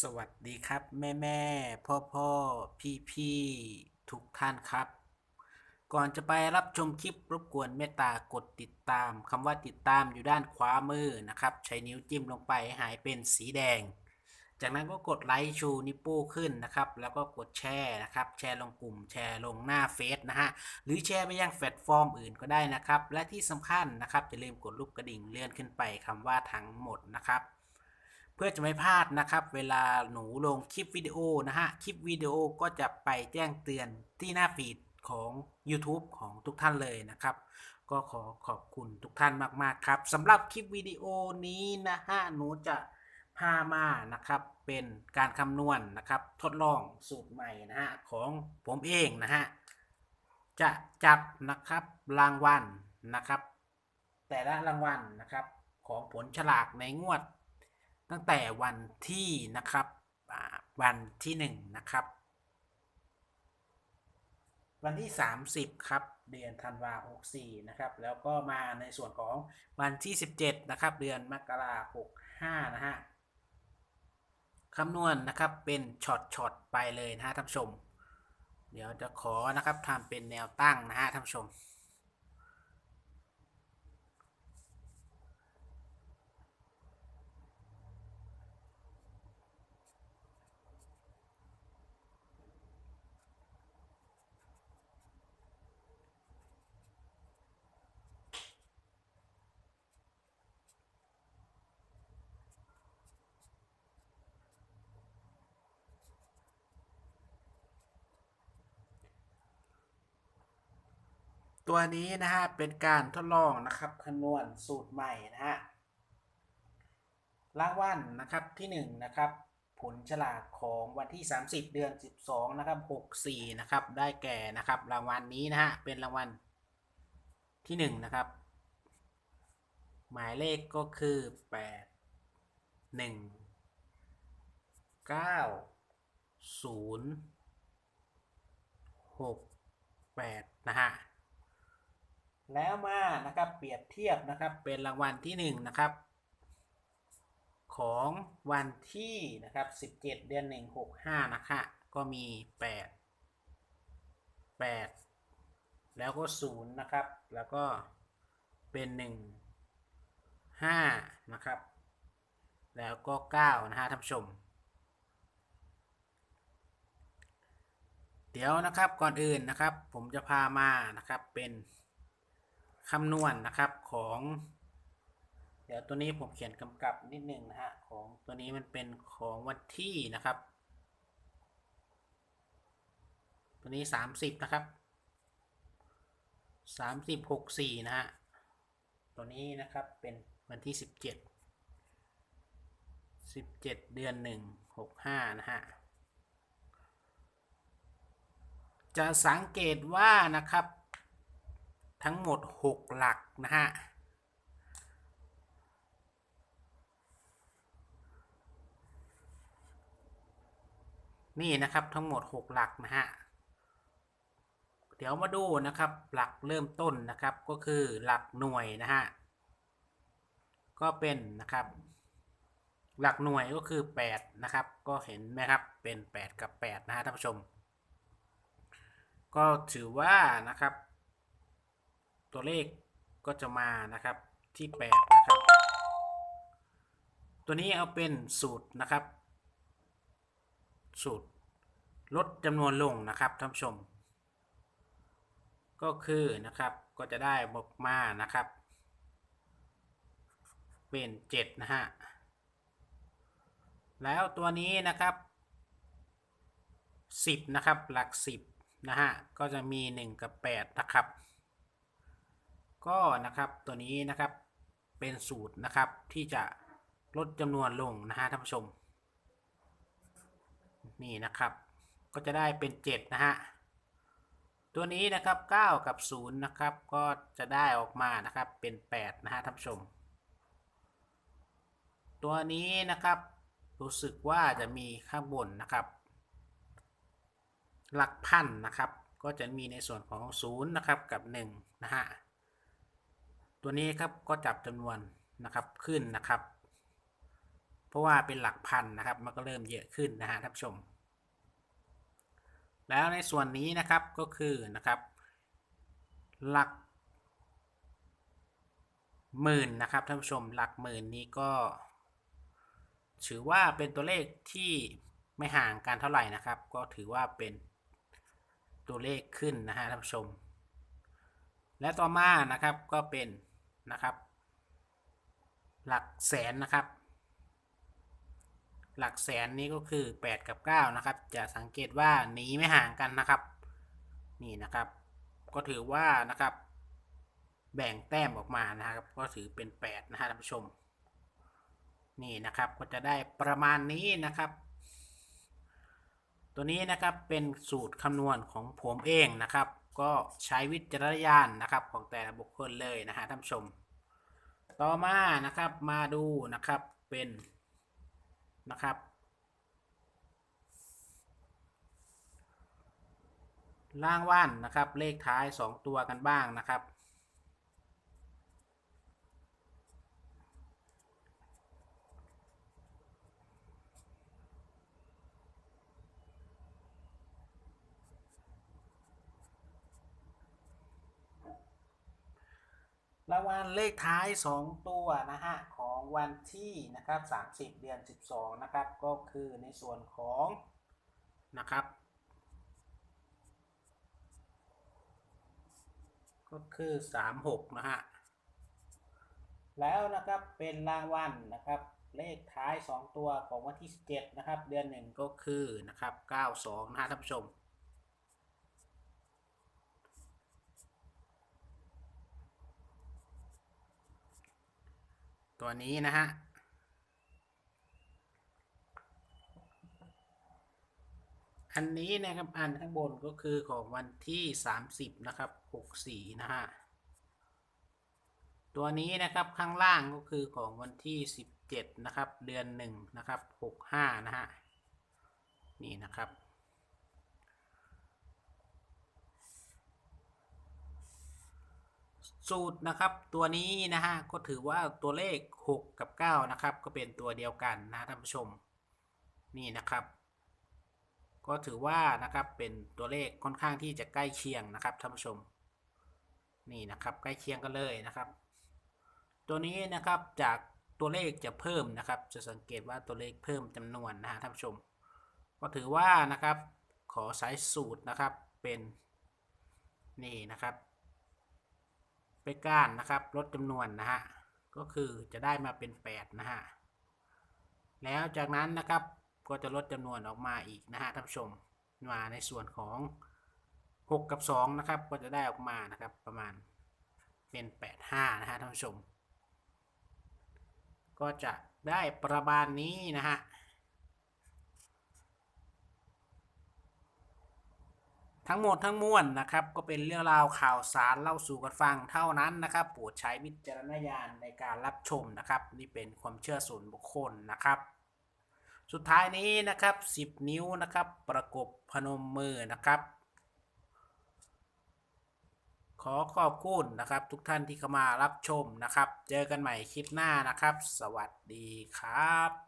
สวัสดีครับ แม่แม่พ่อพ่อพี่พี่ทุกท่านครับ ก่อนจะไปรับชมคลิปรบกวนเมตตากดติดตามคำว่าติดตามอยู่ด้านขวามือนะครับ ใช้นิ้วจิ้มลงไปให้หายเป็นสีแดง จากนั้นก็กดไลค์ชูนิ้วโป้งขึ้นนะครับ แล้วก็กดแชร์นะครับ แชร์ลงกลุ่มแชร์ลงหน้าเฟซนะฮะหรือแชร์ไปยังแพลตฟอร์มอื่นก็ได้นะครับ และที่สำคัญนะครับอย่าลืมกดรูปกระดิ่งเลื่อนขึ้นไปคำว่าทั้งหมดนะครับ เพื่อจะไม่พลาดนะครับ เวลาหนูลงคลิปวิดีโอนะฮะ คลิปวิดีโอก็จะไปแจ้งเตือนที่หน้าฟีดของ YouTube ของทุกท่านเลยนะครับ ก็ขอขอบคุณทุกท่านมาก ๆ ครับสำหรับคลิปวิดีโอนี้นะฮะหนูจะพามานะครับ เป็นการคำนวณนะครับ ทดลองสูตรใหม่นะฮะของผมเองนะฮะจะจับนะครับรางวัลนะครับ แต่ละรางวัลนะครับ ของผลฉลากในงวด ตั้งแต่วันที่นะครับวันที่หนึ่งนะครับ วันที่ 30 ครับ เดือนธันวาคม64นะครับ แล้วก็มาในส่วนของวันที่ 17 นะครับ เดือนมกราคม65นะฮะคำนวณนะครับเป็นช็อตช็อตไปเลยนะฮะท่านผู้ชม เดี๋ยวจะขอนะครับทำเป็นแนวตั้งนะฮะท่านผู้ชม ตัวนี้นะฮะเป็นการทดลองนะครับคำนวณสูตรใหม่นะฮะรางวัลนะครับที่1นะครับผลฉลากของวันที่ 30 เดือน 12นะครับ64นะครับได้แก่นะครับรางวัลนี้นะฮะเป็นรางวัลที่ 1 นะครับ หมายเลขก็คือ 8 1 9 0 6 8 นะฮะ แล้วมานะครับเปรียบเทียบนะครับเป็นรางวัลที่หนึ่งนะครับของวันที่นะครับ 17 เดือน 1 65 นะคะก็มี 8 8 แล้วก็ 0 นะครับ แล้วก็เป็น 1 5 นะครับ แล้วก็ 9 นะฮะท่านผู้ชม เดี๋ยวนะครับก่อนอื่นนะครับ ผมจะพามานะครับเป็น คำนวณนะครับของ เดี๋ยวตัวนี้ผมเขียนกำกับนิดนึงนะฮะของตัวนี้มันเป็นของวันที่นะครับ ตัวนี้ 30 นะครับ 30 64 นะฮะตัวนี้นะครับเป็นวันที่ 17 17 เดือน 1 65 นะฮะ จะสังเกตว่านะครับ ทั้งหมด 6 หลักนะฮะนี่นะครับทั้งหมด 6 หลักนะฮะ เดี๋ยวมาดูนะครับหลักเริ่มต้นนะครับก็คือหลักหน่วยนะฮะ ก็เป็นนะครับ หลักหน่วยก็คือ 8 นะครับ ก็เห็นไหมครับเป็น 8 กับ 8 นะฮะท่านผู้ชม ก็ถือว่านะครับ ตัวเลขก็จะมานะครับที่ 8 นะครับ ตัวนี้เอาเป็นสูตรนะครับ สูตรลดจำนวนลงนะครับท่านผู้ชม ก็คือนะครับก็จะได้บอกมานะครับ เป็น 7 นะฮะ แล้วตัวนี้นะครับ 10 นะครับหลัก 10 นะฮะ ก็จะมี 1 กับ 8 นะครับ ก็นะครับตัวนี้นะครับเป็นสูตรนะครับที่จะลดจำนวนลงนะฮะท่านผู้ชม นี่นะครับ ก็จะได้เป็น 7 นะฮะตัวนี้นะครับ 9 กับ 0 นะครับ ก็จะได้ออกมานะครับเป็น 8 นะฮะท่านผู้ชม ตัวนี้นะครับ รู้สึกว่าจะมีข้างบนนะครับ หลักพันนะครับ ก็จะมีในส่วนของ 0 นะครับกับ 1 นะฮะ ตัวนี้ครับก็จับจำนวนนะครับขึ้นนะครับ เพราะว่าเป็นหลักพันนะครับ มันก็เริ่มเยอะขึ้นนะฮะท่านผู้ชม แล้วในส่วนนี้นะครับก็คือนะครับ หลักหมื่นนะครับท่านผู้ชมหลักหมื่นนี้ก็ ถือว่าเป็นตัวเลขที่ไม่ห่างกันเท่าไหร่นะครับ ก็ถือว่าเป็นตัวเลขขึ้นนะฮะท่านผู้ชม และต่อมานะครับก็เป็น นะครับ หลักแสนนะครับ หลักแสนนี้ก็คือ 8 กับ 9 นะครับ จะสังเกตว่าหนีไม่ห่างกันนะครับ นี่นะครับ ก็ถือว่านะครับ แบ่งแต้มออกมานะครับ ก็ถือเป็น8นะฮะท่านผู้ชม นี่นะครับก็จะได้ประมาณนี้นะครับตัวนี้นะครับเป็นสูตรคำนวณของผมเองนะครับ ก็ใช้วิจารณญาณนะครับของแต่ละบุคคลเลยนะฮะท่านผู้ชม ต่อมานะครับมาดูนะครับเป็นนะครับ ล่างว่านนะครับเลขท้าย 2 ตัวกันบ้างนะครับ รางวัลเลขท้าย 2 ตัวนะฮะของวันที่นะครับ30 เดือน 12 นะครับ ก็คือในส่วนของนะครับ ก็คือ 36 นะฮะ แล้วนะครับเป็นรางวัลนะครับเลขท้าย 2 ตัวของวันที่ 17 นะครับ เดือน 1 ก็คือนะครับ 92 นะฮะท่านผู้ชม ตัวนี้นะฮะอันนี้นะครับอันข้างบนก็คือของวันที่ 30 นะครับ 64 นะฮะ ตัวนี้นะครับข้างล่างก็คือของวันที่ 17 นะครับ เดือน 1 นะครับ 65 นะฮะ นี่นะครับ สูตรนะครับ ตัวนี้นะฮะก็ถือว่าตัวเลข 6 กับ 9 นะครับ ก็เป็นตัวเดียวกันนะท่านผู้ชมนี่นะครับ ก็ถือว่านะครับเป็นตัวเลขค่อนข้างที่จะใกล้เคียงนะครับท่านผู้ชม นี่นะครับใกล้เคียงกันเลยนะครับ ตัวนี้นะครับจากตัวเลขจะเพิ่มนะครับ จะสังเกตว่าตัวเลขเพิ่มจำนวนนะฮะท่านผู้ชม ก็ถือว่านะครับขอสายสูตรนะครับเป็นนี่นะครับ ไปก้านนะครับลดจำนวนนะฮะก็คือจะได้มาเป็น8นะฮะแล้วจากนั้นนะครับก็จะลดจำนวนออกมาอีกนะฮะท่านผู้ชมมาในส่วนของ 6 กับ2นะครับก็จะได้ออกมานะครับประมาณเป็น 8 5นะฮะท่านผู้ชม ก็จะได้ประมาณนี้นะฮะ ทั้งหมดทั้งมวลนะครับ ก็เป็นเรื่องราวข่าวสารเล่าสู่กันฟังเท่านั้นนะครับโปรดใช้วิจารณญาณในการรับชมนะครับ นี่เป็นความเชื่อส่วนบุคคลนะครับ สุดท้ายนี้นะครับ 10 นิ้วนะครับ ประกบพนมมือนะครับ ขอขอบคุณนะครับ ทุกท่านที่เข้ามารับชมนะครับ เจอกันใหม่คลิปหน้านะครับ สวัสดีครับ